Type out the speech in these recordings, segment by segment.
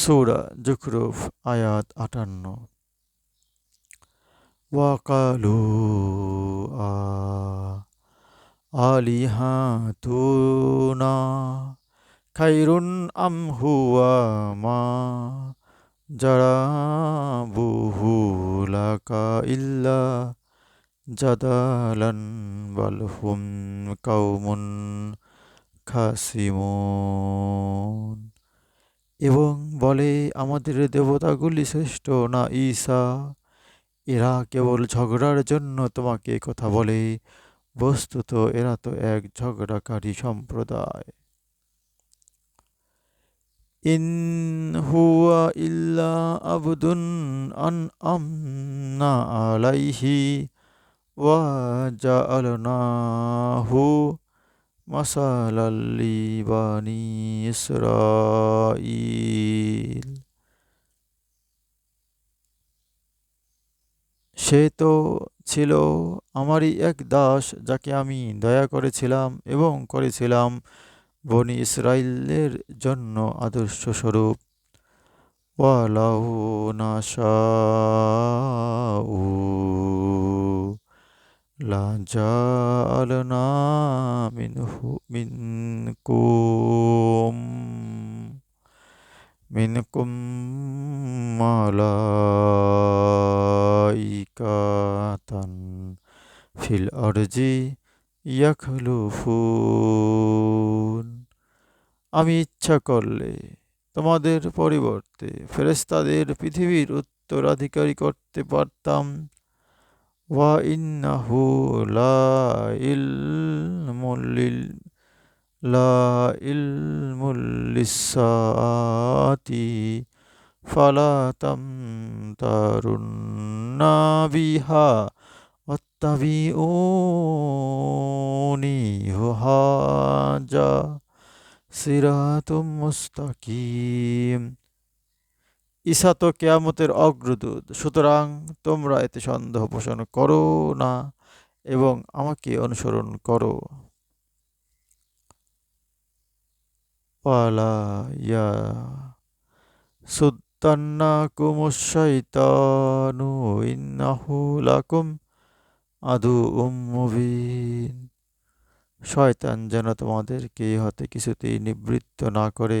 সূরা জুখরুফ আয়াত আটান্ন। ওয়াকালু আলিহাতুনা, খাইরুন আম হুয়া মা, জারাবুহু লাকা ইল্লা জাদালান বালহুম কাউমুন খাসিমুন। এবং বলে, আমাদের দেবতাগুলি শ্রেষ্ঠ না ঈসা? এরা কেবল ঝগড়ার জন্য তোমাকে কথা বলে। বস্তুত এরা তো এক ঝগড়াকারী সম্প্রদায়। ইন হুয়া ইল্লা আবদুন আন আমনা আলাইহি ওয়া জাআলনাহু মাসালাল্লি বানি ইসরাইল সে তো ছিল আমারই এক দাস যাকে আমি দয়া করেছিলাম এবং করেছিলাম বনি ইসরায়েলের জন্য আদর্শ স্বরূপ। ওয়ালাউ নাশাউ। লাজালনা মিনহু মিনকুম মালাইকাতান ফিল আরজি ইয়াখলুফুন আমি ইচ্ছা করলে তোমাদের পরিবর্তে ফেরেস্তাদের পৃথিবীর উত্তরাধিকারী করতে পারতাম। ওয়া ইন্নাহু লা ইলমুল লা ইলমুল লিসাআতি ফালা তামতারুন্না বিহা ওয়াত্তাবিউনি হাজা সিরাতুম মুস্তাকিম ঈসা তো কেয়ামতের অগ্রদূত, সুতরাং তোমরা এতে সন্দেহ পোষণ করো না এবং আমাকে অনুসরণ করো। শয়তান যেন তোমাদেরকে হতে কিছুতেই নিবৃত্ত না করে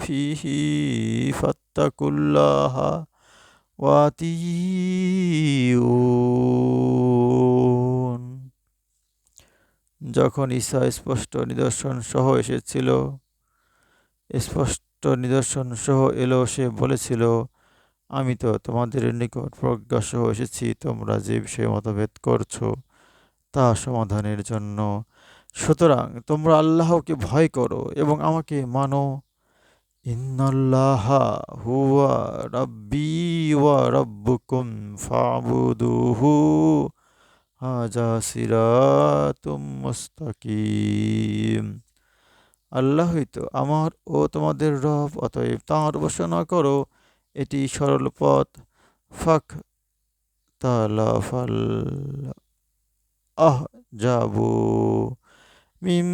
ফিহি ফাত্তাকুল্লাহা ওয়াতিউন। যখন ঈসা স্পষ্ট নিদর্শন সহ এসেছিল, স্পষ্ট নিদর্শন সহ এলো, সে বলেছিল, আমি তো তোমাদের নিকট প্রজ্ঞা সহ এসেছি, তোমরা যে বিষয়ে মতভেদ করছ তা সমাধানের জন্য। সুতরাং তোমরা আল্লাহকে ভয় করো এবং আমাকে মানো। ইন্নাল্লাহা ওয়া ফাবুদুহু মুস্তাকিম। তো আমার ও তোমাদের রব, অতএব তাঁর উপাসনা করো। এটি সরল পথ। ফাক তালাফাল আহ যাবু মিম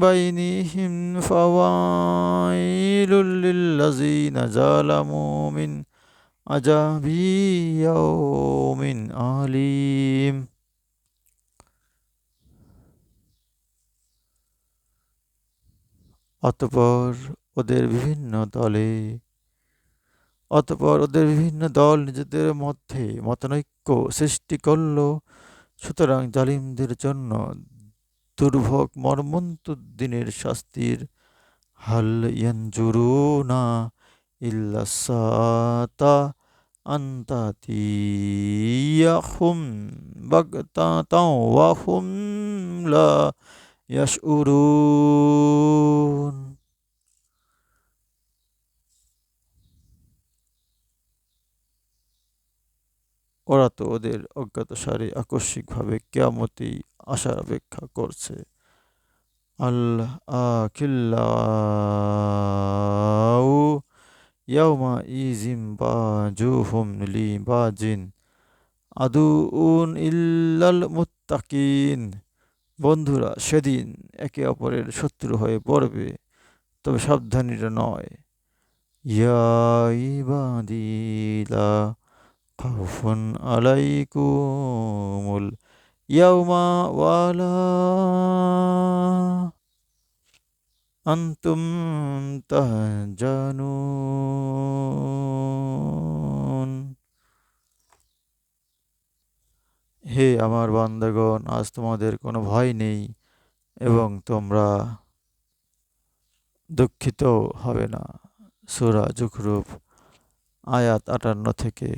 বাইনিহিম ফাওয়াইলুল লিল্লাযিনা জালামু মিন আযাবি ইয়াউমিন আলিম। অতপর ওদের বিভিন্ন দলে, অতপর ওদের বিভিন্ন দল নিজেদের মধ্যে মতানৈক্য সৃষ্টি করল। সুতরাং জালিমদের জন্য দুর্ভোগ মর্মন্ত দিনের শাস্তির হাল ইয়ানজুরুনা ইল্লা লা ইয়াশউরুন। ওরা তো ওদের অজ্ঞাতসারে আকস্মিকভাবে কেয়ামতেই আসার অপেক্ষা করছে। আল্লাহ আখিল্লাউ ইয়াউমা ইজিম বাজুহুম লি বাজিন আদুউন ইল্লাল মুত্তাকিন। বন্ধুরা, সেদিন একে অপরের শত্রু হয়ে পড়বে, তবে সাবধানীরা নয়। ইয়া ইবাদিলা খাউফুন আলাইকুমুল ইয়াউমা ওয়ালা আন্তুম তাহজানুন হে আমার বান্দাগণ, আজ তোমাদের কোনো ভয় নেই এবং তোমরা দুঃখিত হবে না। সুরা জুখরুফ, আয়াত আটান্ন থেকে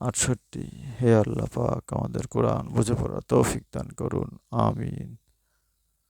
আটষট্টি। হে আল্লাহ পাক আমাদের কোরআন বুঝে পড়া তৌফিক দান করুন। আমিন।